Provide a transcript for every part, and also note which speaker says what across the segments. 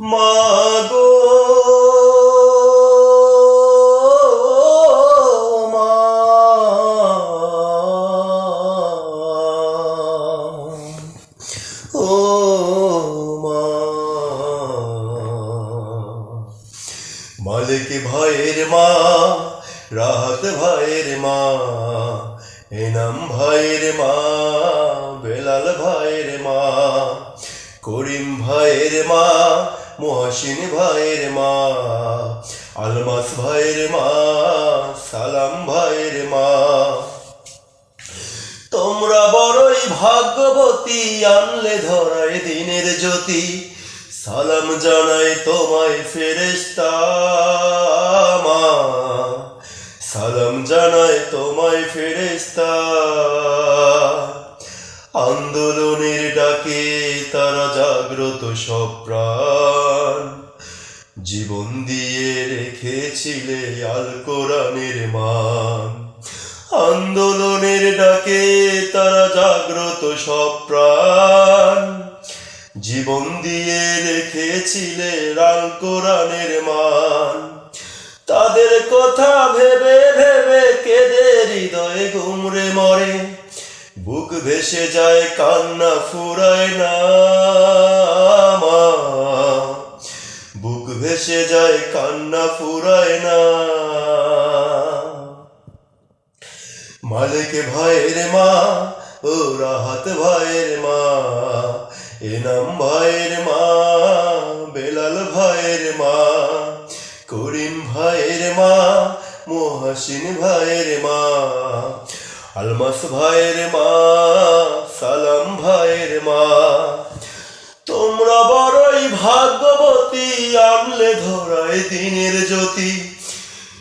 Speaker 1: মাগো। মালিক ভাইয়ের মা, রাহাত ভাইয়ের মা, এনাম ভাইয়ের মা, বেলাল ভাইয়ের মা, করিম ভাইয়ের মা মহাসিন ভাইয়ের মা, আলমাস ভাইয়ের মা, সালাম ভাইয়ের মা। তোমরা বড়ই ভাগ্যবতী, আনলে ধরায় দিনের জ্যোতি। সালাম জানাই তোমায় ফেরেস্তা মা। সালাম জানাই তোমায় ফেরেস্তা আন্দোলনের ডাকে তারা জাগ্রত সব প্রাণ। জীবন দিয়ে রেখেছিলে আল কোরআনের মান। আন্দোলনের ডাকে তারা জাগ্রত সব প্রাণ। জীবন দিয়ে রেখেছিলে আল কোরআনের মান। তাদের কথা ভেবে ভেবে কেঁদে হৃদয়ে গুমরে মরে। বুক ভেসে যায় কান্না ফুরায় না। ভেসে যায় কান্না ফুরায় না। মালিক ভাইয়ের মা ও রাহাত ভাইয়ের মা এনাম ভাইয়ের মা, বেলাল ভাইয়ের মা, করিম ভাইয়ের মা, মহাসিন ভাইয়ের মা, আলমাস ভাইয়ের মা, সালাম ভাইয়ের মা। তোমরা বড়ই ভাগ্যবতী আনলে ধরায় দিনের জ্যোতি।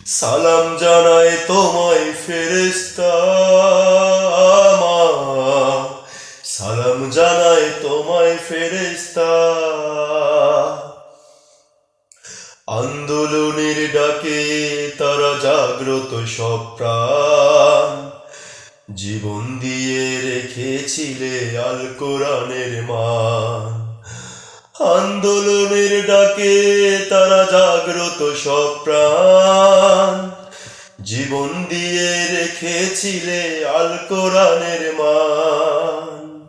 Speaker 1: সালাম জানায় তোমায় ফেরেস্তা সালাম জানায় তোমায় ফেরেস্তা আন্দোলনের ডাকে তারা জাগ্রত সব প্রাণ। জীবন দিয়ে রেখেছিলে আল কোরআনের মান। আন্দোলনের ডাকে তারা জাগ্রত সব প্রাণ। জীবন দিয়ে রেখেছিলে আল কোরআনের মান।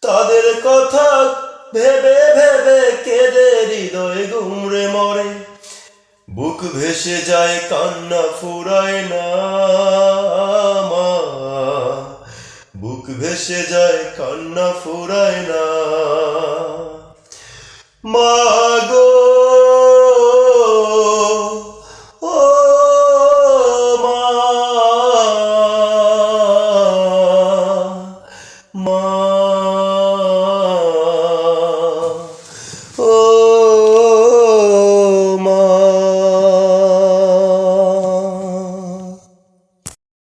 Speaker 1: তাদের কথা ভেবে ভেবে কেঁদে হৃদয় গুমরে মরে। বুক ভেসে যায় কান্না ফুরায় না। ভেসে যায় কান্না ফুরায় না। মাগো